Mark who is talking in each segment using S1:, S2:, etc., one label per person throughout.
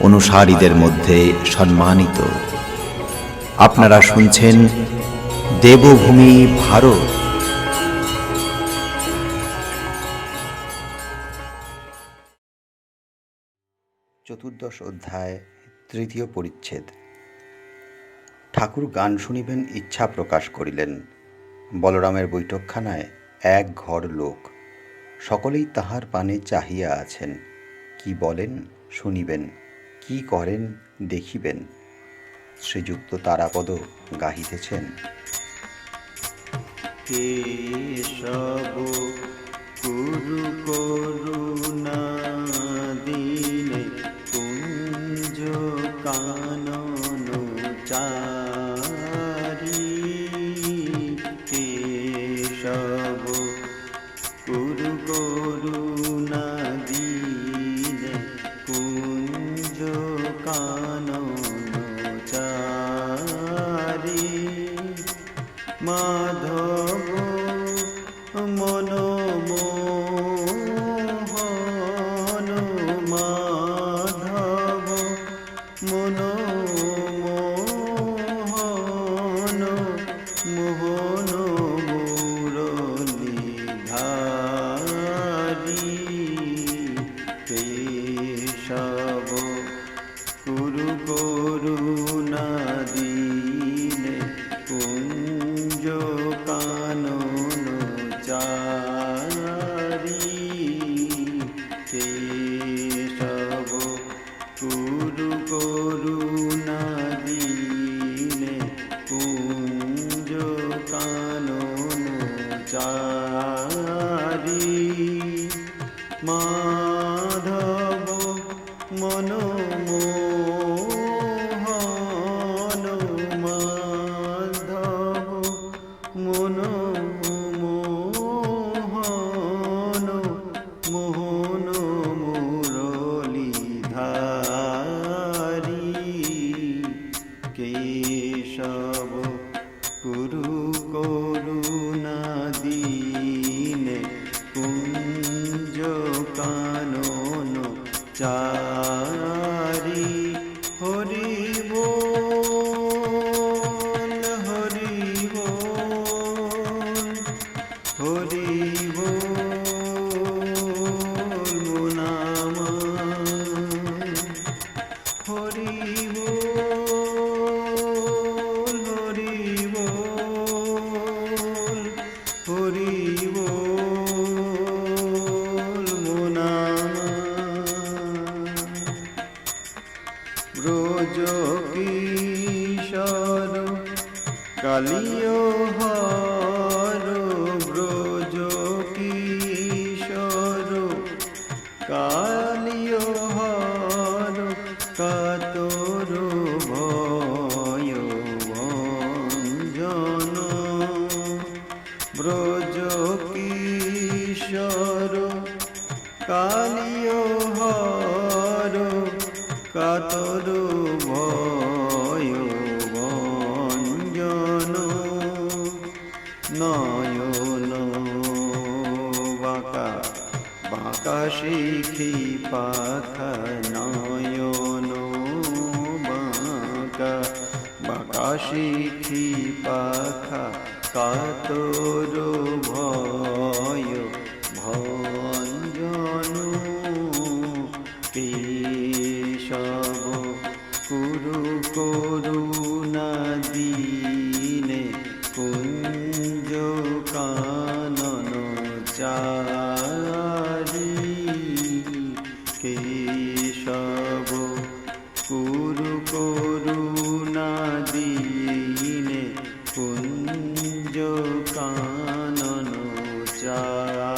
S1: অনুসারীদের মধ্যে সম্মানিত। আপনারা শুনছেন দেবভূমি ভারত। চতুর্দশ অধ্যায়, তৃতীয় পরিচ্ছেদ। ঠাকুর গান শুনিবেন, ইচ্ছা প্রকাশ করিলেন। বলরামের বৈঠকখানায় এক ঘর লোক। সকলেই তাহার পানে চাহিয়া আছেন। কি বলেন, শুনিবেন। কি করেন দেখিবেন। শ্রীযুক্ত তারাপদ গাহিতেছেন।
S2: কেশব কুরু করুণা দিনে কুঞ্জ কানন Oh. कानून चारी मा galinha. বাঁকা শিখি পাখা নয়ন বাঁকা বাঁকা শিখি পাখা কাতর ভয় ভঞ্জন কেশব কুরু করুণা দিনে কুঞ্জ Jaya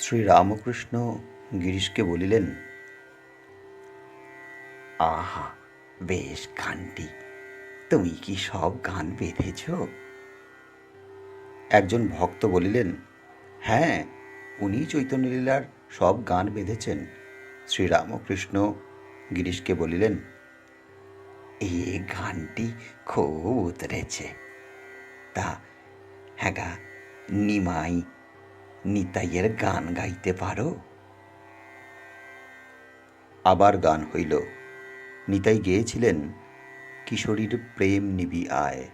S1: শ্রী রামকৃষ্ণ গিরিশকে বলিলেন, আহা, বেশ গানটি তুমি কি সব গান বেঁধেছ? একজন ভক্ত বলিলেন হ্যাঁ উনি চৈতন্যলীলার সব গান বেঁধেছেন। শ্রীরামকৃষ্ণ গিরিশকে বলিলেন এই গানটি খুব উতরেছে। তা হ্যাঁ নিমাই নিতাইয়ের গান গাইতে পারো? আবার গান হইল। নিতাই গেয়েছিলেন। কিশোরীর প্রেম নিবি আয়,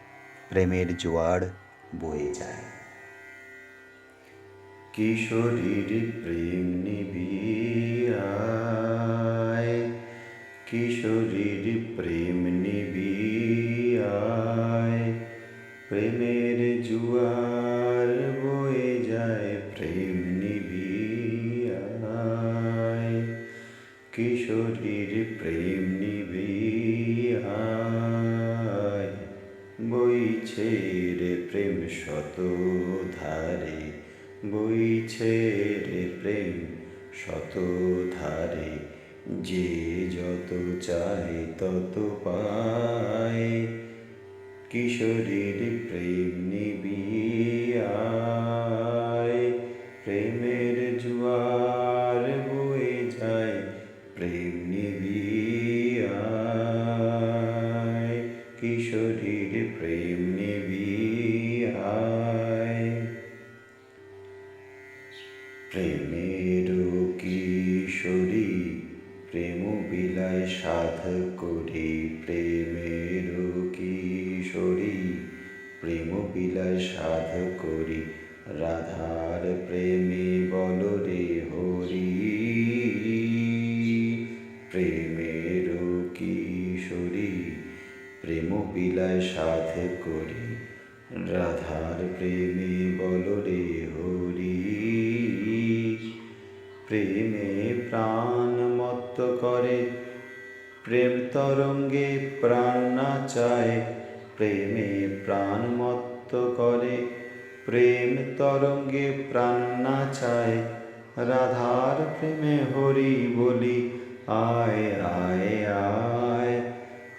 S1: প্রেমের জোয়ার বয়ে যায়।
S2: কিশোরীর প্রেম নিবিয়ায় কিশোরীর প্রেম নিবিয়ায় প্রেমের জুয়ার কিশোরীর প্রেম নিবিয়ায় বইছে রে প্রেম শত ধারে বইছে রে প্রেম শত ধারে যে যত চায় তত পায় কিশোরীর প্রেম নিবিয়ায় প্রেম বিলায় সাধ করি, প্রেমের কিশোরী। প্রেম বিলায় সাধ করি, রাধার প্রেমে বল রে হরি। প্রেমের কিশোরী, প্রেম বিলায় সাধ করি, রাধার প্রেমে বল রে হরি। প্রেমে প্রাণ প্রেম তরঙ্গে প্রাণ নাচায় প্রেমে প্রাণ মত্ত করে। প্রেম তরঙ্গে প্রাণ নাচায় রাধার প্রেমে হরি বলি। আয় আয় আয়,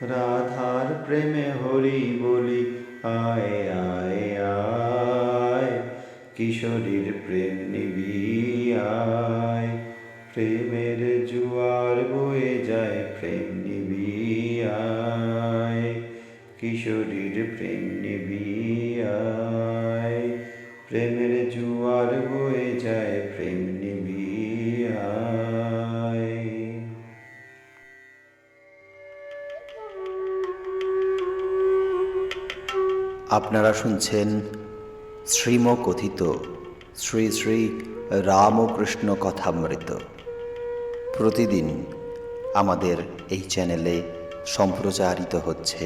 S2: রাধার প্রেমে হরি বলি। আয় আয় আয়, কিশোরীর প্রেম নিবি, আয়। প্রেমের জুয়ার বয়ে যায় প্রেম কিশোরীর প্রেম নিবি আয় প্রেমের জুয়ার বয়ে যায়, প্রেম
S3: আপনারা শুনছেন শ্রীম কথিত শ্রী শ্রী রামকৃষ্ণ কথামৃত। প্রতিদিন আমাদের এই চ্যানেলে সম্প্রচারিত হচ্ছে